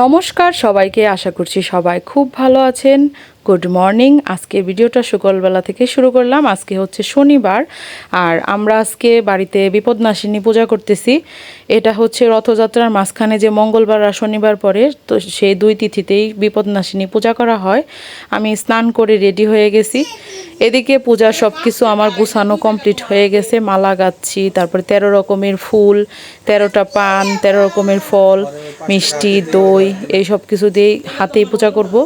নমস্কার সবাইকে আশা করছি সবাই খুব ভালো আছেন। গুড মর্নিং আজকে ভিডিওটা সকালবেলা থেকে শুরু করলাম। আজকে হচ্ছে শনিবার, আর আমরা আজকে বাড়িতে বিপদনাশিনী পূজা করতেছি। এটা হচ্ছে রথযাত্রার মাঝখানে যে মঙ্গলবার আর শনিবার পরে, তো সেই দুই তিথিতেই বিপদনাশিনী পূজা করা হয়। আমি স্নান করে রেডি হয়ে গেছি। এদিকে পূজার সব কিছু আমার গুছানো কমপ্লিট হয়ে গেছে। মালা গাচ্ছি, তারপরে তেরো রকমের ফুল, তেরোটা পান, তেরো রকমের ফল, মিষ্টি, দই, এই সব কিছু দিয়েই হাতেই পূজা করব।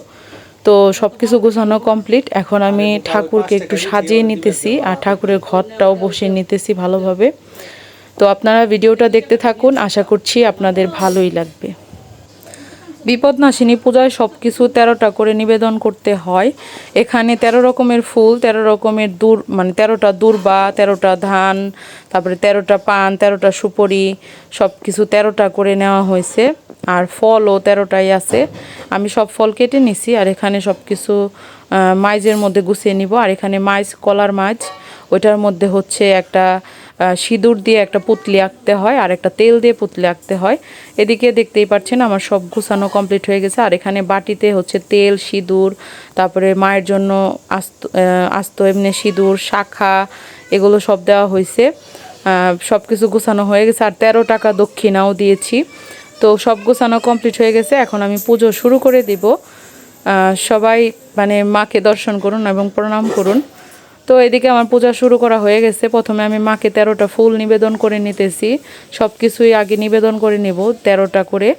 তো সব কিছু গোছানো কমপ্লিট এখন আমি ঠাকুরকে একটু সাজিয়ে নিতেছি আর ঠাকুরের ঘরটাও বসিয়ে নিতেছি ভালোভাবে। তো আপনারা ভিডিওটা দেখতে থাকুন, আশা করছি আপনাদের ভালোই লাগবে। বিপদনাশিনী পূজায় সব কিছু তেরোটা করে নিবেদন করতে হয়। এখানে তেরো রকমের ফুল, তেরো রকমের দূর মানে তেরোটা দূর্বা, তেরোটা ধান, তারপরে তেরোটা পান, তেরোটা সুপরি সব কিছু তেরোটা করে নেওয়া হয়েছে। আর ফলও তেরোটাই আছে। আমি সব ফল কেটে নিছি আর এখানে সব কিছু মাইজের মধ্যে গুছিয়ে নিব। আর এখানে মাইজ, কলার মাছ ওইটার মধ্যে হচ্ছে একটা সিঁদুর দিয়ে একটা পুতলি আঁকতে হয় আর একটা তেল দিয়ে পুতলি আঁকতে হয়। এদিকে দেখতেই পাচ্ছেন আমার সব গুছানো কমপ্লিট হয়ে গেছে। আর এখানে বাটিতে হচ্ছে তেল, সিঁদুর, তারপরে মায়ের জন্য আস্ত আস্ত এমনি সিঁদুর, শাখা, এগুলো সব দেওয়া হয়েছে। সব কিছু গুছানো হয়ে গেছে। আর তেরো টাকা দক্ষিণাও দিয়েছি। তো সব গোছানো কমপ্লিট হয়ে গেছে। এখন আমি পুজো শুরু করে দিব। সবাই মানে মাকে দর্শন করুন এবং প্রণাম করুন। তো এদিকে আমার পূজা শুরু করা হয়ে গেছে। প্রথমে আমি মাকে তেরোটা ফুল নিবেদন করে নিতেছি। সব কিছুই আগে নিবেদন করে নেব তেরোটা করে।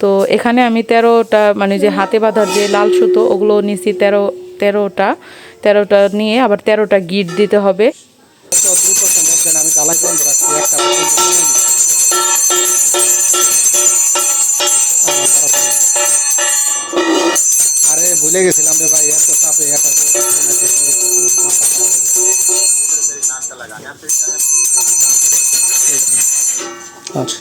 তো এখানে আমি তেরোটা মানে যে হাতে বাঁধার যে লাল সুতো, ওগুলো নিছি তেরো, তেরোটা। তেরোটা নিয়ে আবার তেরোটা গিট দিতে হবে। আরে ভুলে গেছিলাম রে ভাই, এত তাপে একটা গেছে। আচ্ছা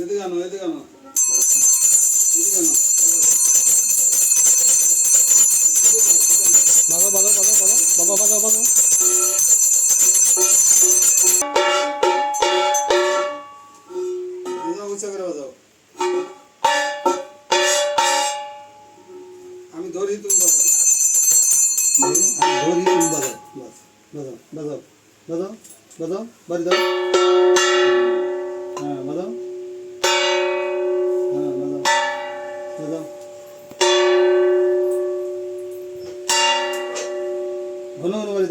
এদিকে আনো এদিকে আনো। এদিকে আনো বাজাও বাজাও বাজাও বাবা বাজাও বাজাও বাজাও উঁচা করে বাজাও। আমি ধরি তুমি বাজাও আমি ধরি তুমি বাজাও বাস বাজাও বাজাও বাজাও বাজাও বাড়ি দাও। হ্যাঁ বাজাও।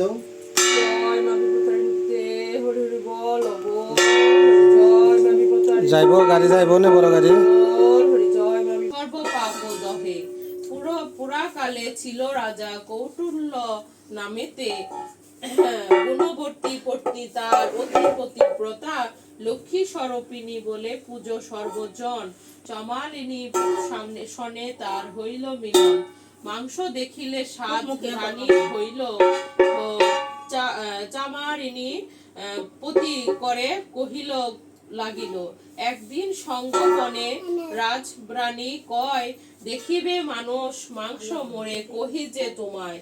দাও যাইব গাড়ি যাইব নে বড় গাড়ি? পুরাকালে ছিল রাজা কৌটুল্য নামেতে। গুণবর্তী পত্নী তার অতি পতিব্রতা লক্ষ্মী স্বরূপিণী বলে পুজো সর্বজন। চমালিনী সামনে শনে তার হইল মিলন। মাংস দেখিলে সাত রানী হইল। চামারিনী পতি করে কহিল লাগিল একদিন সঙ্গপনে রাজরানী কয় দেখিবে মানুষ মাংস মরে কহি যে তোমায়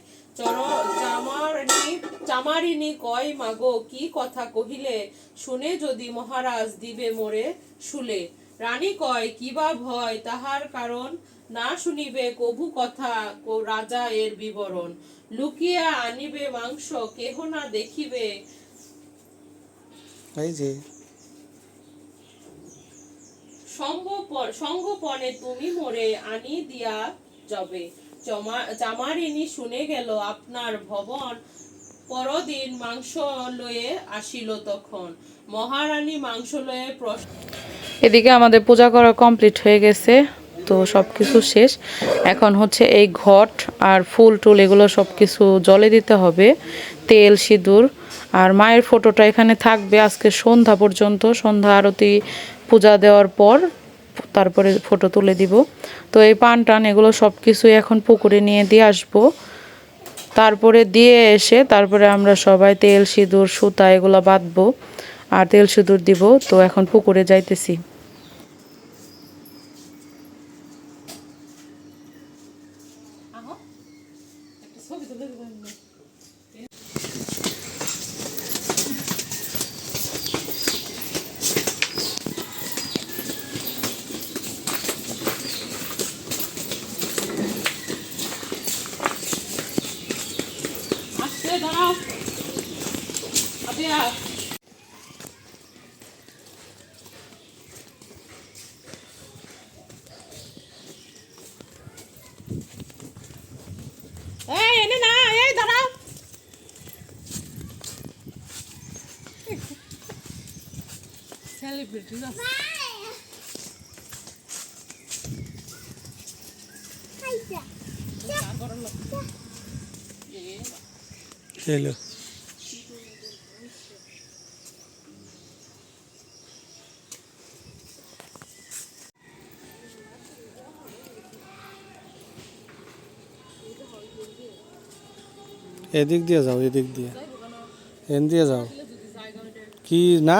চামারিনী কয় মাগো কি কথা কহিলে শুনে যদি মহারাজ দিবে মোরে শুলে রানী কয় কিবা ভয় তাহার কারণ না শুনিবে কভু কথা রাজা এর বিবরণ। লুকিয়া আনিবে মাংস কেহ না দেখিবে। এই যে। সঙ্গপনে তুমি মোরে আনি দিয়া যাবে। চামারিনী শুনে গেল আপনার ভবন। পরদিন মাংস লয়ে আসিল তখন। মহারানী মাংস লয়ে প্রশ্ন এদিকে আমাদের পূজা করা কমপ্লিট হয়ে গেছে। তো সব কিছু শেষ। এখন হচ্ছে এই ঘট আর ফুল টুল এগুলো সব কিছু জলে দিতে হবে, তেল, সিঁদুর। আর মায়ের ফটোটা এখানে থাকবে আজকে সন্ধ্যা পর্যন্ত, সন্ধ্যা আরতি, পূজা দেওয়ার পর তারপরে ফটো তুলে দিব। তো এই পান টান এগুলো সব কিছুই এখন পুকুরে নিয়ে দিয়ে আসব। তারপরে দিয়ে এসে তারপরে আমরা সবাই তেল, সিঁদুর, সুতা এগুলো বাঁধবো। আর তেল, সিঁদুর দিব, তো এখন পুকুরে যাইতেছি। দাঁড়াও আপিয়া এই এনে না এই দাঁড়াও সেলিব্রিটি খেলো। এদিক দিয়ে যাও এদিক দিয়ে। এন দিয়ে যাও। কি না?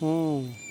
嗯。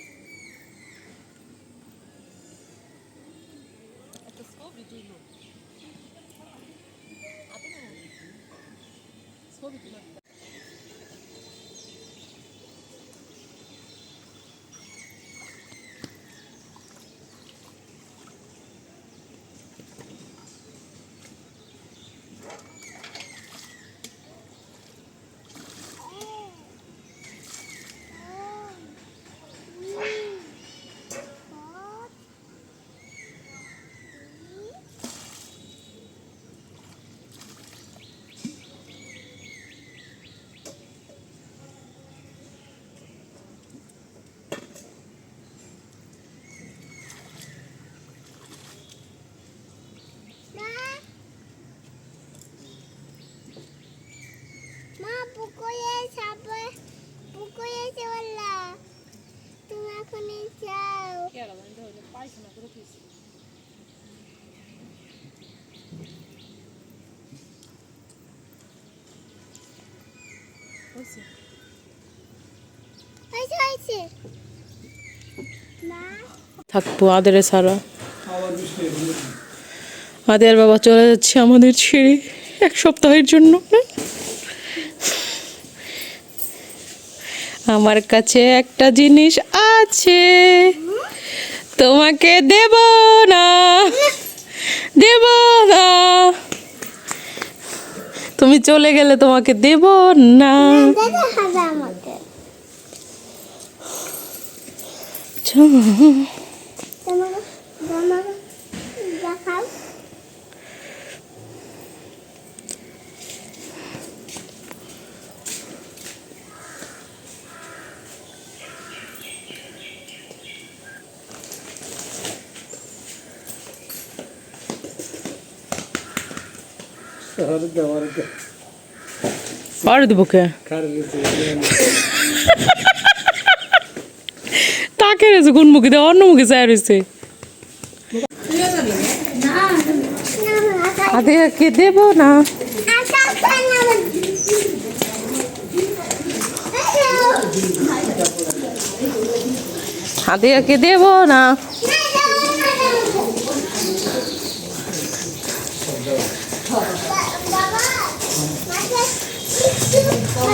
হয়েছে? থাকব আদেরে ছাড়া। আদের বাবা চলে যাচ্ছে আমাদের ছেড়ে এক সপ্তাহের জন্য। আমার কাছে একটা জিনিস আছে। তোমাকে দেব না দেব না। তুমি চলে গেলে তোমাকে দেব না। আমাকে আরে দিব কে তাকে রয়েছে কোন মুখে দেয় অন্য মুখে চায় রয়েছে আদেকে দেব না আদেকে দেব না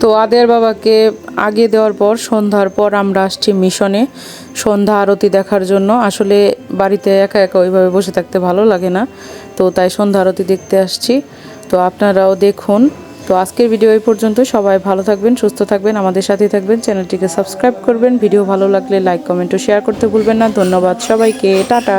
তো আদের বাবাকে আগে দেওয়ার পর, সন্ধ্যার পর আমরা আসছি মিশনে। সন্ধ্যা আরতি দেখার জন্য। আসলে বাড়িতে একা একা ওইভাবে বসে থাকতে ভালো লাগে না। তো তাই সন্ধ্যা আরতি দেখতে আসছি। তো আপনারাও দেখুন। তো আজকের ভিডিও এই পর্যন্ত। সবাই ভালো থাকবেন, সুস্থ থাকবেন, আমাদের সাথে থাকবেন। চ্যানেলটিকে সাবস্ক্রাইব করবেন। ভিডিও ভালো লাগলে লাইক, কমেন্ট ও শেয়ার করতে ভুলবেন না। ধন্যবাদ সবাইকে। টাটা।